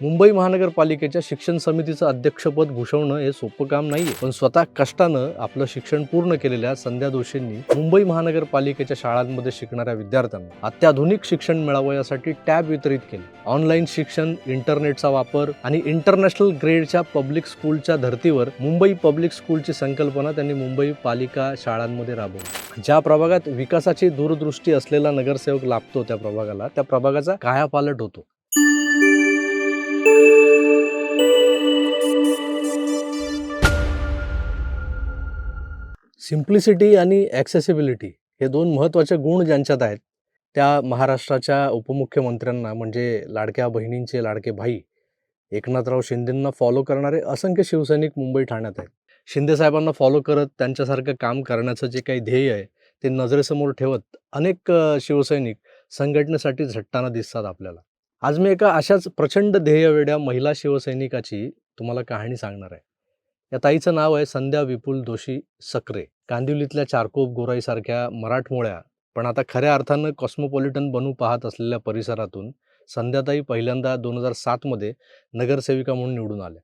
मुंबई महानगरपालिकेच्या शिक्षण समितीचं अध्यक्षपद भूषवणं हे सोपं काम नाहीये. पण स्वतः कष्टानं आपलं शिक्षण पूर्ण केलेल्या संध्या दोषींनी मुंबई महानगरपालिकेच्या शाळांमध्ये शिकणाऱ्या विद्यार्थ्यांना अत्याधुनिक शिक्षण मिळावं यासाठी टॅब वितरित केले. ऑनलाईन शिक्षण इंटरनेटचा वापर आणि इंटरनॅशनल ग्रेडच्या पब्लिक स्कूलच्या धर्तीवर मुंबई पब्लिक स्कूलची संकल्पना त्यांनी मुंबई पालिका शाळांमध्ये राबवली. ज्या प्रभागात विकासाची दूरदृष्टी असलेला नगरसेवक लाभतो त्या प्रभागाला त्या प्रभागाचा कायापालट होतो. सिम्प्लिसिटी आणि ॲक्सेसिबिलिटी हे दोन महत्त्वाचे गुण ज्यांच्यात आहेत त्या महाराष्ट्राच्या उपमुख्यमंत्र्यांना म्हणजे लाडक्या बहिणींचे लाडके भाई एकनाथराव शिंदेंना फॉलो करणारे असंख्य शिवसैनिक मुंबई ठाण्यात आहेत. शिंदे साहेबांना फॉलो करत त्यांच्यासारखं काम करण्याचं जे काही ध्येय आहे ते नजरेसमोर ठेवत अनेक शिवसैनिक संघटनेसाठी झटताना दिसतात आपल्याला. आज मी एका अशाच प्रचंड ध्येयवेड्या महिला शिवसैनिकाची तुम्हाला कहाणी सांगणार आहे. या ताईचं नाव आहे संध्या विपुल दोशी सक्रे. कांदिवलीतल्या चारकोप गोराईसारख्या मराठमोळ्या पण आता खऱ्या अर्थानं कॉस्मोपॉलिटन बनू पाहत असलेल्या परिसरातून संध्याताई पहिल्यांदा दोन हजार सातमध्ये नगरसेविका म्हणून निवडून आल्या.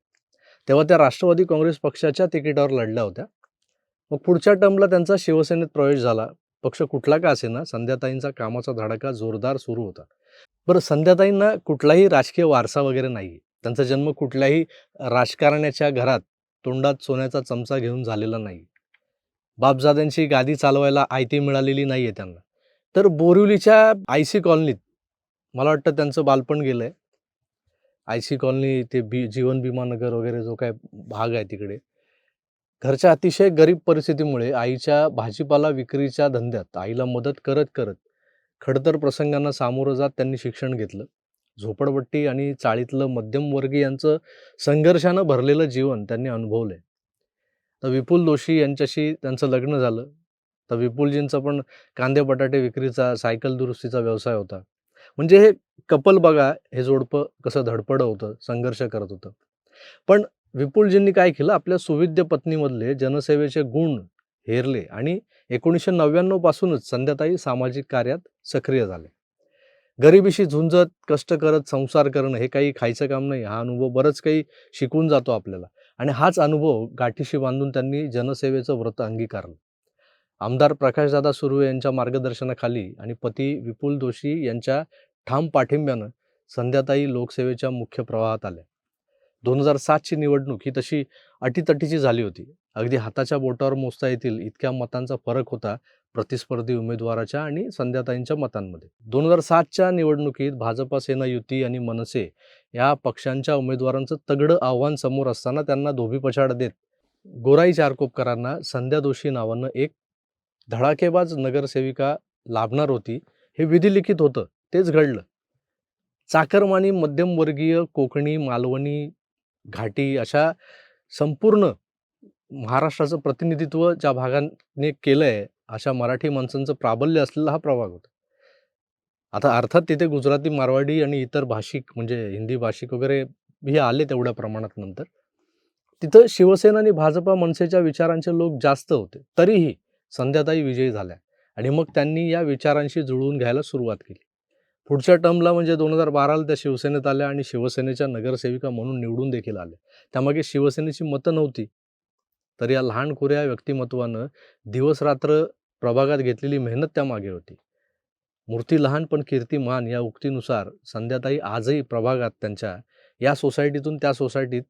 तेव्हा त्या राष्ट्रवादी काँग्रेस पक्षाच्या तिकिटावर लढल्या होत्या. मग पुढच्या टर्मला त्यांचा शिवसेनेत प्रवेश झाला. पक्ष कुठला का असेना संध्याताईंचा कामाचा धडाका जोरदार सुरू होता. बरं संध्याताईंना कुठलाही राजकीय वारसा वगैरे नाही त्यांचा जन्म कुठल्याही राजकारण्याच्या घरात तोंडात सोन्याचा चमचा घेऊन झालेला नाही. बापजाद्यांची गादी चालवायला आयती मिळालेली नाही आहे त्यांना. तर बोरिवलीच्या आय सी कॉलनीत मला वाटतं त्यांचं बालपण गेलं आहे आय सी कॉलनी ते बी जीवन विमानगर वगैरे जो काय भाग आहे तिकडे. घरच्या अतिशय गरीब परिस्थितीमुळे आईच्या भाजीपाला विक्रीच्या धंद्यात आईला मदत करत करत खडतर प्रसंगांना सामोरं जात त्यांनी शिक्षण घेतलं. झोपडपट्टी आणि चाळीतलं मध्यमवर्गीयांचं संघर्षानं भरलेलं जीवन त्यांनी अनुभवलंय. तर विपुल दोषी यांच्याशी त्यांचं लग्न झालं. तर विपुलजींचा पण कांदे बटाटे विक्रीचा सायकल दुरुस्तीचा व्यवसाय होता. म्हणजे हे कपल बघा हे जोडपं कसं धडपड होतं संघर्ष करत होतं. पण विपुलजींनी काय केलं आपल्या सुविद्य पत्नीमधले जनसेवेचे गुण हेरले आणि एकोणीसशे नव्याण्णवपासूनच संध्याताई सामाजिक कार्यात सक्रिय झाले. गरिबीशी झुंजत कष्ट करत संसार करणं हे काही खायचं काम नाही. हा अनुभव बरंच काही शिकून जातो आपल्याला. आणि हाच अनुभव गाठीशी बांधून त्यांनी जनसेवेचं व्रत अंगीकारलं. आमदार प्रकाशदादा सुर्वे यांच्या मार्गदर्शनाखाली आणि पती विपुल दोशी यांच्या ठाम पाठिंब्यानं संध्याताई लोकसेवेच्या मुख्य प्रवाहात आल्या. दोन हजार सातची निवडणूक ही तशी अटीतटीची झाली होती. अगदी हाताच्या बोटावर मोजता येतील इतक्या मतांचा फरक होता प्रतिस्पर्धी उमेदवाराच्या आणि संध्याताईंच्या मतांमध्ये. दोन हजार सातच्या निवडणुकीत भाजपा सेना युती आणि मनसे या पक्षांच्या उमेदवारांचं तगडं आव्हान समोर असताना त्यांना धोबीपछाड देत गोराई चारकोपकरांना संध्या दोषी नावानं एक धडाकेबाज नगरसेविका लाभणार होती हे विधिलिखित होतं तेच घडलं. चाकरमानी मध्यमवर्गीय कोकणी मालवणी घाटी अशा संपूर्ण महाराष्ट्राचं प्रतिनिधित्व ज्या भागाने केलं आहे अशा मराठी माणसांचं प्राबल्य असलेला हा प्रभाग होता. आता अर्थात तिथे गुजराती मारवाडी आणि इतर भाषिक म्हणजे हिंदी भाषिक वगैरे हे आले तेवढ्या प्रमाणात नंतर. तिथं शिवसेना आणि भाजपा मनसेच्या विचारांचे लोक जास्त होते. तरीही संध्याताई विजयी झाल्या आणि मग त्यांनी या विचारांशी जुळवून घ्यायला सुरुवात केली. पुढच्या टर्मला म्हणजे दोन हजार बाराला त्या शिवसेनेत आल्या आणि शिवसेनेच्या नगरसेविका म्हणून निवडून देखील आल्या त्यामागे शिवसेनेची मतं नव्हती तर या लहान खुऱ्या व्यक्तिमत्वानं दिवसरात्र प्रभागात घेतलेली मेहनत त्यामागे होती. मूर्ती लहान पण कीर्तीमान या उक्तीनुसार संध्याताई आजही प्रभागात त्यांच्या या सोसायटीतून त्या सोसायटीत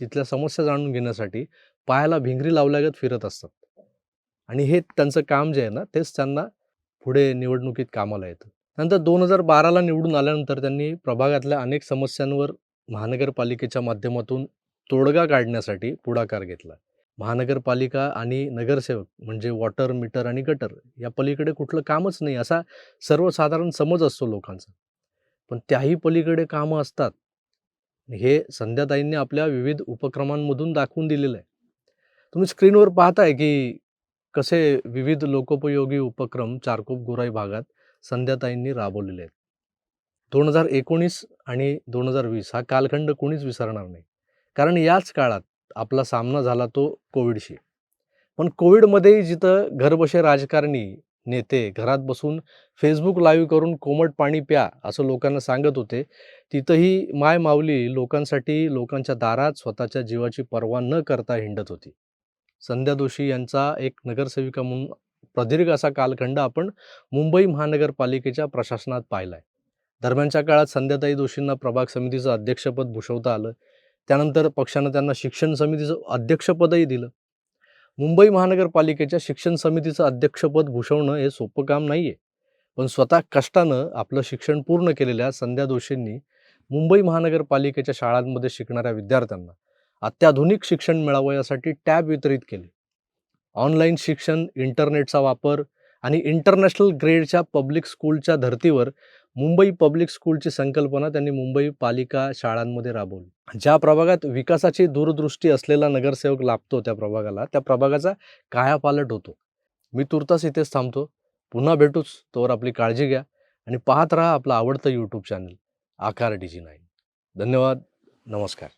तिथल्या समस्या जाणून घेण्यासाठी पायाला भिंगरी लावल्यागत फिरत असतात. आणि हे त्यांचं काम जे आहे ना तेच त्यांना पुढे निवडणुकीत कामाला येतं. नंतर दोन हजार बाराला निवडून आल्यानंतर त्यांनी प्रभागातल्या अनेक समस्यांवर महानगरपालिकेच्या माध्यमातून तोडगा काढण्यासाठी पुढाकार घेतला. महानगरपालिका आणि नगरसेवक म्हणजे वॉटर मीटर आणि गटर या पलीकडे कुठलं कामच नाही असा सर्वसाधारण समज असतो लोकांचा. पण त्याही पलीकडे कामं असतात. हे संध्याताईंनी आपल्या विविध उपक्रमांमधून दाखवून दिलेलं आहे. तुम्ही स्क्रीनवर पाहताय की कसे विविध लोकोपयोगी उपक्रम चारकोप गोराई भागात संध्याताईंनी राबवलेले आहेत. दोन हजार एकोणीस आणि दोन हजार वीस हा कालखंड कोणीच विसरणार नाही. कारण याच काळात आपला सामना झाला तो कोविडशी. पण कोविडमध्येही जिथं घरबसे राजकारणी नेते घरात बसून फेसबुक लाईव्ह करून कोमट पाणी प्या असं लोकांना सांगत होते तिथंही माय माऊली लोकांसाठी लोकांच्या दारात स्वतःच्या जीवाची पर्वा न करता हिंडत होती. संध्या दोशी यांचा एक नगरसेविका म्हणून प्रदीर्घ असा कालखंड आपण मुंबई महानगरपालिकेच्या प्रशासनात पाहिला आहे दरम्यानच्या काळात संध्याताई दोशींना प्रभाग समितीचं अध्यक्षपद भूषवता आलं. त्यानंतर पक्षानं त्यांना शिक्षण समितीचं अध्यक्षपदही दिलं. मुंबई महानगरपालिकेच्या शिक्षण समितीचं अध्यक्षपद भूषवणं हे सोपं काम नाही आहे पण स्वतः कष्टानं आपलं शिक्षण पूर्ण केलेल्या संध्या दोशींनी मुंबई महानगरपालिकेच्या शाळांमध्ये शिकणाऱ्या विद्यार्थ्यांना अत्याधुनिक शिक्षण मिळावं यासाठी टॅब वितरित केले. ऑनलाईन शिक्षण इंटरनेटचा वापर आणि इंटरनॅशनल ग्रेडच्या पब्लिक स्कूलच्या धर्तीवर मुंबई पब्लिक स्कूलची संकल्पना त्यांनी मुंबई पालिका शाळांमध्ये राबवली. ज्या प्रभागात विकासाची दूरदृष्टी असलेला नगरसेवक लाभतो त्या प्रभागाला त्या प्रभागाचा कायापालट होतो. मी तुर्तास इथेच थांबतो. पुन्हा भेटूच. तोवर आपली काळजी घ्या आणि पाहत राहा आपलं आवडतं YouTube channel Aakar D G nine. धन्यवाद. नमस्कार.